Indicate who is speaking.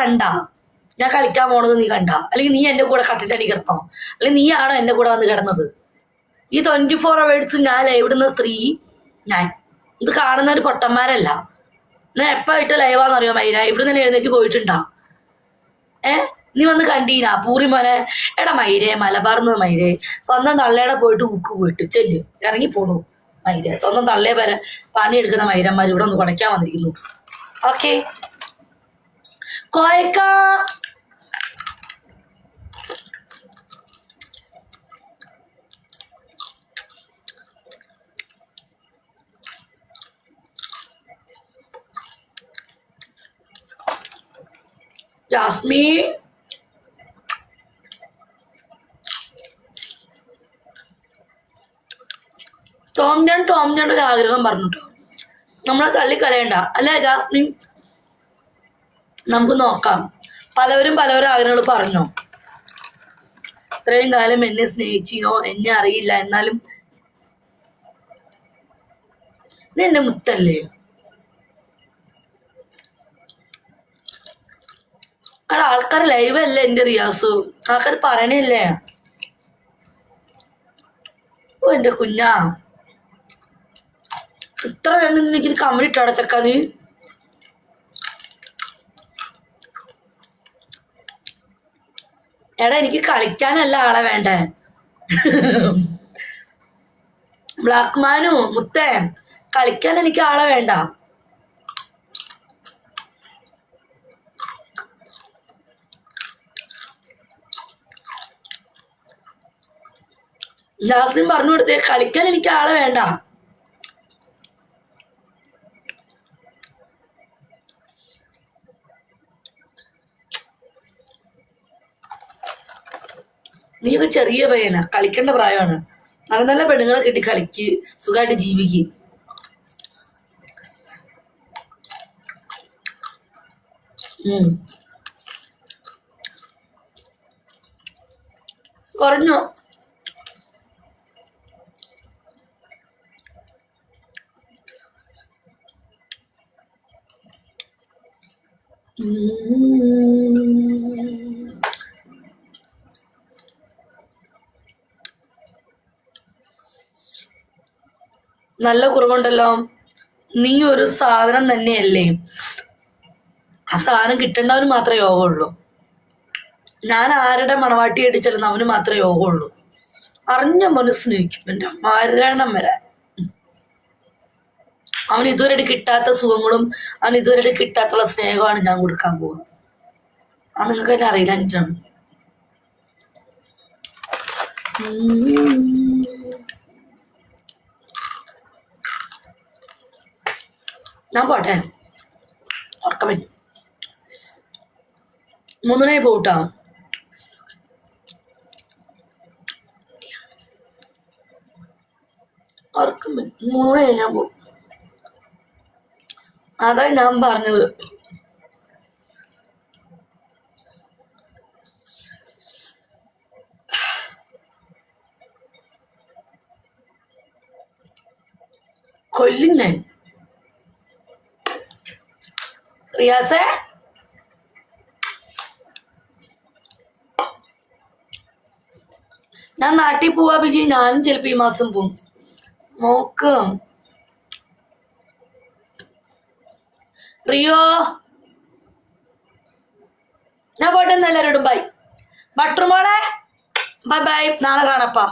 Speaker 1: കണ്ട. ഞാൻ കളിക്കാൻ പോണത് നീ കണ്ട. അല്ലെങ്കിൽ നീ എന്റെ കൂടെ കട്ടിട്ടടി കിടന്നോ അല്ലെങ്കിൽ ആണ് എന്റെ കൂടെ വന്ന് കിടന്നത്? ഈ ട്വന്റി ഫോർ അവേഴ്സ് ഞാൻ ലൈവിടുന്ന സ്ത്രീ ഞാൻ. ഇത് കാണുന്ന ഒരു പൊട്ടന്മാരല്ല. ഞാൻ ഇട്ട ലൈവാന്നറിയോ മൈന ഇവിടെ നിന്ന് എഴുന്നേറ്റ് പോയിട്ടുണ്ടാ. ഏ? നീ വന്ന് കണ്ടീനാ? പൂറി മോനെ. എടാ മൈരേ മലബാർന്ന് മൈരേ. സ്വന്തം തള്ളയുടെ പോയിട്ട് ഉക്ക് പോയിട്ട് ചെല്ല്. ഇറങ്ങി പോണു. മൈര സ്വന്തം തള്ളയെ വരെ പണിയെടുക്കുന്ന മൈരന്മാർ ഇവിടെ ഒന്ന് കുടയ്ക്കാൻ വന്നിരിക്കുന്നു. ഓക്കെ. കോയക്ക. ജാസ്മി ടോം ജാൻ ടോം ജാൻ ഒരു ആഗ്രഹം പറഞ്ഞിട്ടോ? നമ്മളെ തള്ളിക്കളയണ്ട അല്ലേ ജാസ്മിൻ? നമുക്ക് നോക്കാം. പലവരും പലവരും ആഗ്രഹങ്ങൾ പറഞ്ഞോ. ഇത്രയും കാലം എന്നെ സ്നേഹിച്ചിനോ എന്നെ അറിയില്ല. എന്നാലും ഇത് എന്റെ മുത്തല്ലേ? അവിടെ ആൾക്കാർ ലൈവ് അല്ലേ എന്റെ റിയാസു? ആൾക്കാർ പറയണില്ലേ? ഓ എന്റെ കുഞ്ഞാ. ഇത്ര കണ്ടു എനിക്ക് കമ്മി ഇട്ടാടാ ചക്ക നീ? എടാ എനിക്ക് കളിക്കാനല്ല ആളെ വേണ്ടേ? ബ്ലാക്ക് മാനു മുത്തേ കളിക്കാൻ എനിക്ക് ആളെ വേണ്ട. ജാസ്മിൻ പറഞ്ഞു കൊടുത്തേ കളിക്കാൻ എനിക്ക് ആളെ വേണ്ട. നീയൊക്കെ ചെറിയ പയ്യനാ കളിക്കേണ്ട പ്രായമാണ് നല്ല നല്ല പെണ്ണുങ്ങളെ കിട്ടി കളിക്ക് സുഖമായിട്ട് ജീവിക്ക്. കുറഞ്ഞോ ഉം. നല്ല കുറവുണ്ടല്ലോ. നീ ഒരു സാധനം തന്നെയല്ലേ? ആ സാധനം കിട്ടേണ്ടവന് മാത്രമേ യോഗമുള്ളൂ. ഞാൻ ആരുടെ മണവാട്ടി അടിച്ചിരുന്ന അവന് മാത്രമേ യോഗമുള്ളൂ. അറിഞ്ഞ മനസ്സ് സ്നേഹിക്കും എന്റെ മരണം വരെ. അവൻ ഇതുവരെ കിട്ടാത്ത സുഖങ്ങളും അവൻ ഇതുവരെ കിട്ടാത്തുള്ള സ്നേഹമാണ് ഞാൻ കൊടുക്കാൻ പോകുന്നത്. അത് നിങ്ങൾക്ക് തന്നെ അറിയില്ല എനിക്കാണ് ഞാൻ പോട്ടെ. ഉറക്കം വരും മൂന്നിനായി പോട്ടാ ഉറക്കം വരും മൂന്നിനായി ഞാൻ പോകും അതാ ഞാൻ പറഞ്ഞത്. കൊല്ലും ഞാൻ റിയാസേ? ഞാൻ നാട്ടിൽ പോവാ ബിജി. ഞാനും ചിലപ്പോ ഈ മാസം പോവും. നോക്ക് റിയോ? ഞാൻ പോട്ടെ എല്ലാവരോടും ബൈ. ബട്ടർമോളെ? Bye bye. നാളെ കാണപ്പാ